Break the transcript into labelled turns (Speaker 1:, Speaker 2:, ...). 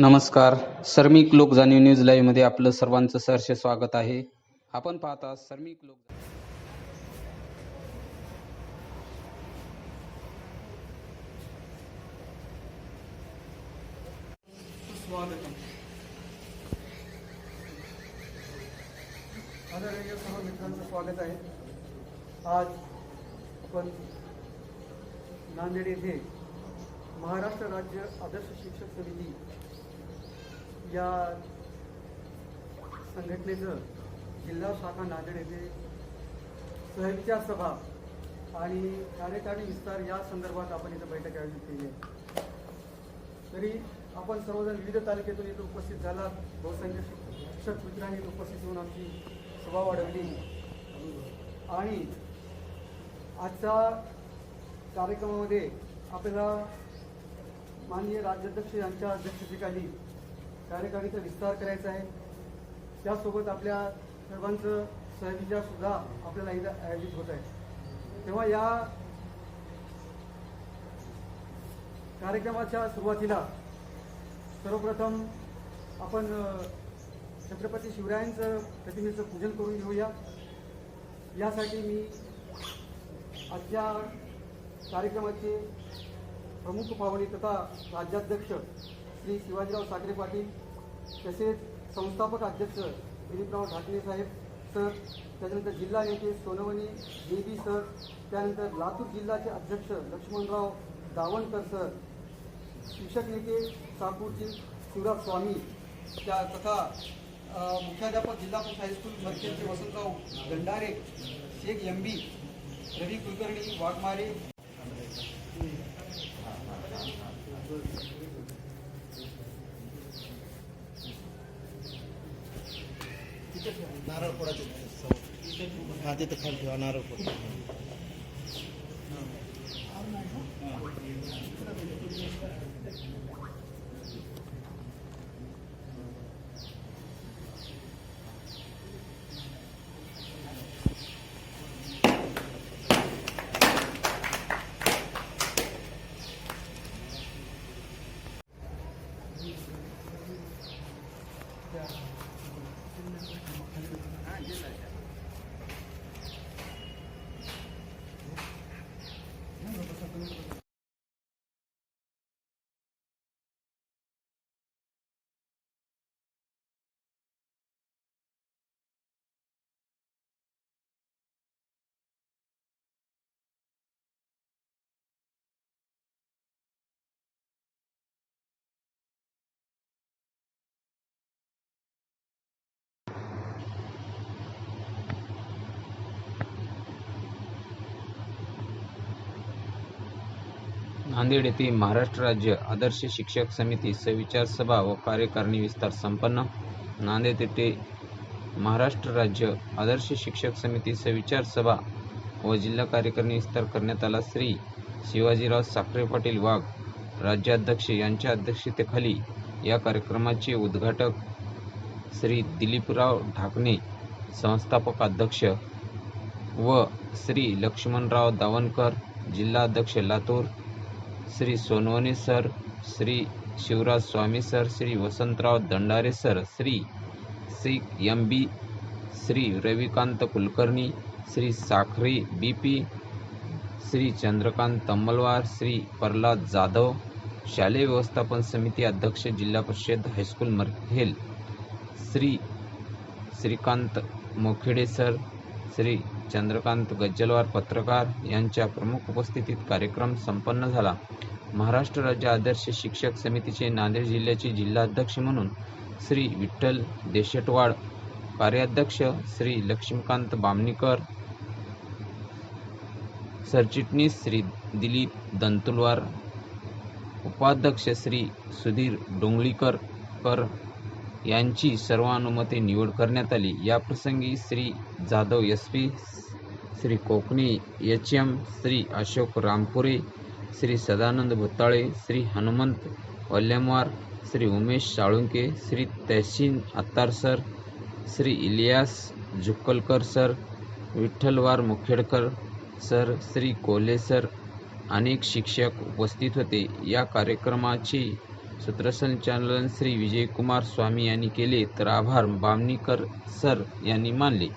Speaker 1: नमस्कार. सर्मिक लोक जाणीव न्यूज लाईव्हमध्ये आपलं सर्वांचं सहर्ष स्वागत आहे. आपण पाहता सर्मिक लोक
Speaker 2: सर्व मित्रांचं स्वागत आहे आज आपण नांदेड येथे महाराष्ट्र राज्य आदर्श शिक्षक समिती या संघटनेचं जिल्हा शाखा नांदेड येथे सहविचार सभा आणि कार्यकारिणी विस्तार या संदर्भात आपण इथं बैठक आयोजित केली आहे. तरी आपण सर्वजण विविध तालुक्यातून इथं उपस्थित झाला बहुसंख्य शिक्षक मित्रांनी उपस्थित होऊन आमची सभा वाढवली. आणि आजच्या कार्यक्रमामध्ये आपल्याला माननीय राज्याध्यक्ष यांच्या अध्यक्षतेखाली कार्यकारिणीचा विस्तार करायचा आहे. त्यासोबत आपल्या सर्वांचं सहविचार सुद्धा आपल्याला इथं आयोजित होत आहे. तेव्हा या कार्यक्रमाच्या सुरुवातीला सर्वप्रथम आपण छत्रपती शिवरायांचं प्रतिमेचं पूजन करून घेऊया. यासाठी मी आजच्या कार्यक्रमाचे प्रमुख पाहुणे तथा राज्याध्यक्ष श्री शिवाजीराव साखरे पाटील तसेच संस्थापक अध्यक्ष दिलीपराव ढाकणे साहेब सर त्याच्यानंतर जिल्हा नेते सोनवणे देवी सर त्यानंतर लातूर जिल्ह्याचे अध्यक्ष लक्ष्मणराव दावणकर सर शिक्षक नेते सापूरचे शिवराज स्वामी त्या तथा मुख्याध्यापक जिल्हा परिषद हायस्कूल मर्केलचे वसंतराव गंडारे शेख एम बी रवी कुलकर्णी वाघमारे
Speaker 3: नारळ फोडायचे हा तिथं खाली ठेवा नारळ फोड
Speaker 1: नांदेड येथे महाराष्ट्र राज्य आदर्श शिक्षक समिती सविचार सभा व कार्यकारिणी विस्तार संपन्न. नांदेड येथे महाराष्ट्र राज्य आदर्श शिक्षक समिती सविचार सभा व जिल्हा कार्यकारिणी विस्तार करण्यात आला. श्री शिवाजीराव साखरे पाटील वाघ राज्याध्यक्ष यांच्या अध्यक्षतेखाली या कार्यक्रमाचे उद्घाटक श्री दिलीपराव ढाकणे संस्थापक अध्यक्ष व श्री लक्ष्मणराव दावणकर जिल्हाध्यक्ष Latur Shri Sonawane sir Shri Shivraj Swami sir Shri Vasantrao Dandare sir Shri Shri M B Shri Ravikant Kulkarni Shri Sakhare B P Shri Chandrakant Tammalwar Shri Pralhad Jadhav शालेय व्यवस्थापन समिती अध्यक्ष Zilla Parishad high school Markhel Shri Shrikant Mokhede sir Shri Chandrakant Gajjalwar पत्रकार यांच्या प्रमुख उपस्थितीत कार्यक्रम संपन्न झाला. महाराष्ट्र राज्य आदर्श शिक्षक समितीचे नांदेड जिल्ह्याचे जिल्हाध्यक्ष म्हणून श्री विठ्ठल देशटवाड कार्याध्यक्ष श्री लक्ष्मीकांत बामणीकर सरचिटणीस श्री दिलीप दंतुलवार उपाध्यक्ष श्री सुधीर डोंगळीकर कर यांची सर्वानुमते निवड करण्यात आली. याप्रसंगी Shri Jadhav S P Shri Kokane H M Shri Ashok Rampure Shri Sadanand Bhutale Shri Hanumant Valyamwar Shri Umesh Salunke Shri Tahseen Attar sir Shri Ilyas Jukkalkar sir Vitthalwar Mukhedkar sir Shri Kole sir अनेक शिक्षक उपस्थित होते. या कार्यक्रमाची सूत्रसंचालन श्री विजयकुमार स्वामी यांनी केले तर आभार. बामणीकर सर यांनी मानले.